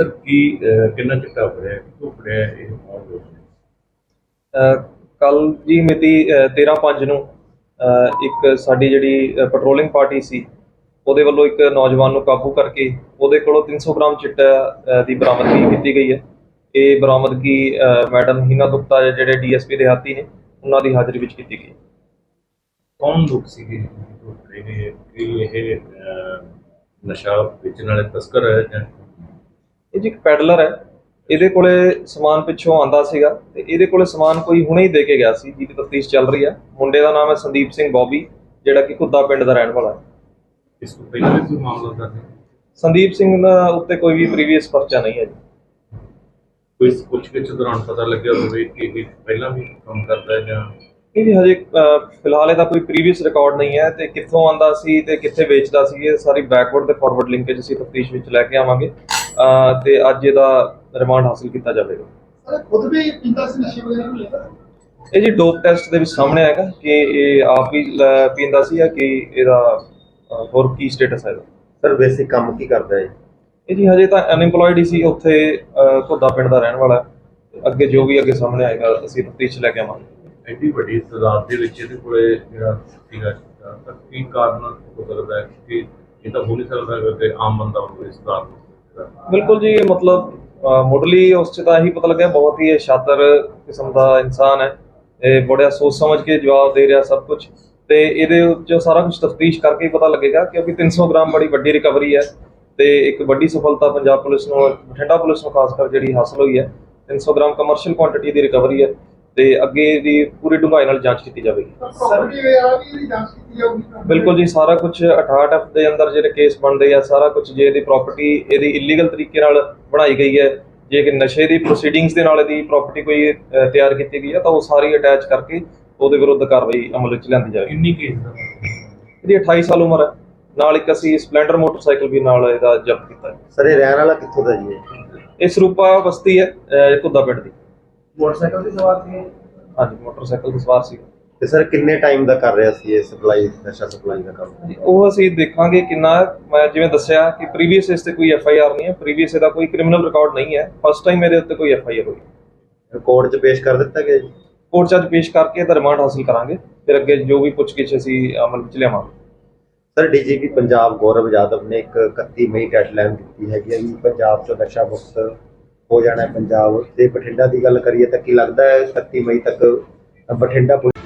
Sir ਕੀ ਕਿੰਨਾ ਚਿੱਟਾ ਫੜਿਆ ਕਿਉਂ ਫੜਿਆ ਇਹ ਕੌਣ ਨੇ ਕੱਲ ਜੀ ਮਿਤੀ 13/5 ਨੂੰ ਇੱਕ ਸਾਡੀ ਜਿਹੜੀ ਪੈਟਰੋਲਿੰਗ ਪਾਰਟੀ ਸੀ ਉਹਦੇ ਵੱਲੋਂ ਇੱਕ ਨੌਜਵਾਨ ਨੂੰ ਕਾਬੂ ਕਰਕੇ ਉਹਦੇ ਕੋਲੋਂ 300 ਗ੍ਰਾਮ ਚਿੱਟਾ ਦੀ ਬਰਾਮਦਗੀ ਕੀਤੀ ਗਈ ਹੈ। ਇਹ ਬਰਾਮਦਗੀ ਮੈਡਮ ਹੀਨਾ ਗੁਪਤਾ ਜਿਹੜੇ ਡੀਐਸਪੀ ਦੇ ਹਾਤੀ ਨੇ ਉਹਨਾਂ ਦੀ ਹਾਜ਼ਰੀ ਵਿੱਚ ਕੀਤੀ ਗਈ। ਕੌਣ ਲੋਕ ਸੀਗੇ ਜੋ ਫੜੇ ਗਏ ਕਿ ਇਹ ਅਹ, ਨਸ਼ਾ ਵੇਚਣ ਵਾਲੇ ਤਸਕਰ ਹੈ ਜਾਂ ਇਹ ਜੀ ਇੱਕ ਪੈਡਲਰ ਹੈ। ਇਹਦੇ ਕੋਲੇ ਸਮਾਨ ਪਿੱਛੋਂ ਆਂਦਾ ਸੀਗਾ ਤੇ ਇਹਦੇ ਕੋਲੇ ਸਮਾਨ ਕੋਈ ਹੁਣੇ ਹੀ ਦੇ ਕੇ ਗਿਆ ਸੀ ਜਿਹਦੀ ਤਫਤੀਸ਼ ਚੱਲ ਰਹੀ ਹੈ। ਮੁੰਡੇ ਦਾ ਨਾਮ ਹੈ ਸੰਦੀਪ ਸਿੰਘ ਬੌਬੀ ਜਿਹੜਾ ਕਿ ਕੁੱਦਾ ਪਿੰਡ ਦਾ ਰਹਿਣ ਵਾਲਾ ਹੈ। ਇਸ ਤੋਂ ਪਹਿਲਾਂ ਵੀ ਕੋਈ ਮਾਮਲਾ ਦਰਜ ਹੈ? ਸੰਦੀਪ ਸਿੰਘ ਦਾ ਉੱਤੇ ਕੋਈ ਵੀ ਪ੍ਰੀਵੀਅਸ ਪਰਚਾ ਨਹੀਂ ਹੈ ਜੀ। ਕੋਈ ਪੁੱਛਗਿੱਛ ਦੌਰਾਨ ਪਤਾ ਲੱਗਿਆ ਹੋਵੇ ਕਿ ਇਹ ਪਹਿਲਾਂ ਵੀ ਕੰਮ ਕਰਦਾ ਹੈ ਜਾਂ ਇਹ ਜੀ ਹਜੇ ਫਿਲਹਾਲ ਇਹਦਾ ਕੋਈ ਪ੍ਰੀਵੀਅਸ ਰਿਕਾਰਡ ਨਹੀਂ ਹੈ ਤੇ ਕਿੱਥੋਂ ਆਂਦਾ ਸੀ ਤੇ ਕਿੱਥੇ ਵੇਚਦਾ ਸੀ ਇਹ ਸਾਰੀ ਬੈਕਵਰਡ ਤੇ ਫਾਰਵਰਡ ਲਿੰਕੇਜ ਅਸੀਂ ਤਫਤੀਸ਼ ਵਿੱਚ ਲੈ ਕੇ ਆਵਾਂਗੇ। ਅਹ, ਤੇ ਅੱਜ ਇਹਦਾ ਰਿਮਾਂਡ ਹਾਸਲ ਕੀਤਾ ਜਾਵੇਗਾ। ਸਰ ਖੁਦ ਵੀ ਪੀਂਦਾ ਸੀ ਨਸ਼ੇ ਵਗੈਰਾ ਨੂੰ ਲੈਦਾ ਇਹ ਜੀ ਡੋਪ ਟੈਸਟ ਦੇ ਵਿੱਚ ਸਾਹਮਣੇ ਆਏਗਾ ਕਿ ਇਹ ਆਪ ਹੀ ਲ- ਪੀਂਦਾ ਸੀ ਜਾਂ ਕਿ ਇਹਦਾ ਅਹ, ਹੋਰ ਕੀ ਸਟੇਟਸ ਹੈ ਇਹਦਾ? ਸਰ ਵੈਸੇ ਕੰਮ ਕੀ ਕਰਦਾ ਹੈ ਇਹ ਜੀ ਹਜੇ ਤਾਂ ਅਨਇੰਪਲੋਇਡ ਹੀ ਸੀ ਉੱਥੇ ਅਹ, ਘੁੱਦਾ ਪਿੰਡ ਦਾ ਰਹਿਣ ਵਾਲਾ ਹੈ। ਅੱਗੇ ਜੋ ਵੀ ਅੱਗੇ ਸਾਹਮਣੇ ਆਏਗਾ ਅਸੀਂ ਤਫਤੀਸ਼ ਲੈ ਕੇ ਆਵਾਂਗੇ। ਐਡੀ ਵੱਡੀ ਤਾਦਾਦ ਦੇ ਵਿੱਚ ਇਹਦੇ ਕੋਲੇ ਜਿਹੜਾ ਸੀਗਾ ਤਾਂ ਕੀ ਕਾਰਨ ਹੋ ਸਕਦਾ ਹੈ ਕਿ ਇਹ ਤਾਂ ਹੋ ਨਹੀਂ ਸਕਦਾ ਕਿ ਆਮ ਬੰਦਾ ਹੋਵੇ ਇਸ ਦਾ ਬਿਲਕੁਲ ਜੀ ਮਤਲਬ ਮੁੱਢਲੀ ਉਸ ਚ ਤਾਂ ਇਹੀ ਪਤਾ ਲੱਗਿਆ, ਬਹੁਤ ਹੀ ਇਹ ਸ਼ਾਤਰ ਕਿਸਮ ਦਾ ਇਨਸਾਨ ਹੈ। ਇਹ ਬੜਾ ਸੋਚ ਸਮਝ ਕੇ ਜਵਾਬ ਦੇ ਰਿਹਾ ਸਭ ਕੁਝ ਤੇ ਇਹਦੇ ਚ ਸਾਰਾ ਕੁਝ ਤਫਤੀਸ਼ ਕਰਕੇ ਪਤਾ ਲੱਗੇਗਾ ਕਿਉਂਕਿ 300 ਗ੍ਰਾਮ ਬੜੀ ਵੱਡੀ ਰਿਕਵਰੀ ਹੈ। ਤੇ ਇੱਕ ਵੱਡੀ ਸਫਲਤਾ ਪੰਜਾਬ ਪੁਲਿਸ ਨੂੰ, ਬਠਿੰਡਾ ਪੁਲਿਸ ਨੂੰ ਖਾਸ ਕਰ ਜਿਹੜੀ ਹਾਸਲ ਹੋਈ ਹੈ 300 ਗ੍ਰਾਮ ਕਮਰਸ਼ੀਅਲ ਕੁਆਂਟੀਟੀ ਦੀ ਰਿਕਵਰੀ ਹੈ। ਤੇ ਅੱਗੇ ਦੀ ਪੂਰੀ ਡੂੰਘਾਈ ਨਾਲ ਜਾਂਚ ਕੀਤੀ ਜਾਵੇਗੀ। ਪ੍ਰਾਪਰਟੀ ਵਗੈਰਾ ਵੀ ਇਹਦੀ ਜਾਂਚ ਕੀਤੀ ਜਾਊਗੀ ਬਿਲਕੁਲ ਜੀ ਸਾਰਾ ਕੁਝ 68 ਐਫ ਦੇ ਅੰਦਰ ਜਿਹੜੇ ਕੇਸ ਬਣਦੇ ਆ ਸਾਰਾ ਕੁਝ ਜੇ ਇਹਦੀ ਪ੍ਰਾਪਰਟੀ ਇਹਦੀ ਇਲੀਗਲ ਤਰੀਕੇ ਨਾਲ ਬਣਾਈ ਗਈ ਹੈ ਜੇ ਕਿ ਨਸ਼ੇ ਦੀ ਪ੍ਰੋਸੀਡਿੰਗਸ ਦੇ ਨਾਲ ਇਹਦੀ ਪ੍ਰਾਪਰਟੀ ਕੋਈ ਤਿਆਰ ਕੀਤੀ ਗਈ ਹੈ ਤਾਂ ਉਹ ਸਾਰੀ ਅਟੈਚ ਕਰਕੇ ਉਹਦੇ ਵਿਰੁੱਧ ਕਾਰਵਾਈ ਅਮਲ ਵਿੱਚ ਲਿਆਂਦੀ ਜਾਵੇਗੀ। ਕਿੰਨੀ ਕੇਸ ਦਾ? ਇਹਦੀ 28 ਸਾਲ ਉਮਰ ਹੈ। ਨਾਲ ਇੱਕ ਅਸੀਂ ਸਪਲੈਂਡਰ ਮੋਟਰਸਾਈਕਲ ਵੀ ਨਾਲ ਇਹਦਾ ਜ਼ਬਤ ਕੀਤਾ ਹੈ। ਸਰ ਇਹ ਰਹਿਣ ਵਾਲਾ ਕਿੱਥੋਂ ਦਾ ਜੀ ਇਹ? ਸਰੂਪਾ ਬਸਤੀ ਹੈ ਘੁੱਦਾ ਪਿੰਡ ਦੀ। ਮੋਟਰਸਾਈਕਲ ਦੀ ਸਵਾਰ ਸੀ ਹਾਂਜੀ ਮੋਟਰਸਾਈਕਲ ਤੇ ਸਵਾਰ ਸੀ ਤੇ ਸਰ ਕਿੰਨੇ ਟਾਈਮ ਦਾ ਕਰ ਰਿਹਾ ਸੀ ਇਹ ਸਪਲਾਈ ਨਸ਼ਾ ਸਪਲਾਈ ਦਾ ਕੰਮ? ਉਹ ਅਸੀਂ ਦੇਖਾਂਗੇ ਕਿੰਨਾ। ਮੈਂ ਜਿਵੇਂ ਦੱਸਿਆ ਕਿ ਪ੍ਰੀਵੀਅਸ ਇਸ ਤੇ ਕੋਈ ਐਫ ਆਈ ਆਰ ਨਹੀਂ ਹੈ ਪ੍ਰੀਵੀਅਸ ਇਹਦਾ ਕੋਈ ਕ੍ਰਿਮੀਨਲ ਰਿਕਾਰਡ ਨਹੀਂ ਹੈ ਫਸਟ ਟਾਈਮ ਇਹਦੇ ਉੱਤੇ ਕੋਈ ਐਫ ਆਈ ਆਰ ਹੋਈ। ਕੋਰਟ 'ਚ ਪੇਸ਼ ਕਰ ਦਿੱਤਾ ਗਿਆ ਜੀ? ਕੋਰਟ 'ਚ ਅੱਜ ਪੇਸ਼ ਕਰਕੇ ਇਹਦਾ ਰਿਮਾਂਡ ਹਾਸਲ ਕਰਾਂਗੇ ਫਿਰ ਅੱਗੇ ਜੋ ਵੀ ਪੁੱਛਗਿੱਛ ਅਸੀਂ ਅਮਲ ਵਿੱਚ ਲਿਆਵਾਂਗੇ। ਸਰ ਡੀਜੀਪੀ ਪੰਜਾਬ ਗੌਰਵ ਯਾਦਵ ਨੇ ਇੱਕ 31 ਮਈ ਡੈਡਲਾਈਨ ਦਿੱਤੀ ਹੈਗੀ ਹੈ ਵੀ ਪੰਜਾਬ 'ਚੋਂ ਨਸ਼ਾ ਮੁਕਤ ਹੋ ਜਾਣਾ ਪੰਜਾਬ। ਤੇ ਬਠਿੰਡਾ ਦੀ ਗੱਲ ਕਰੀਏ ਤਾਂ ਕੀ ਲੱਗਦਾ ਹੈ 31 ਮਈ ਤੱਕ ਬਠਿੰਡਾ ਪੁਲਿਸ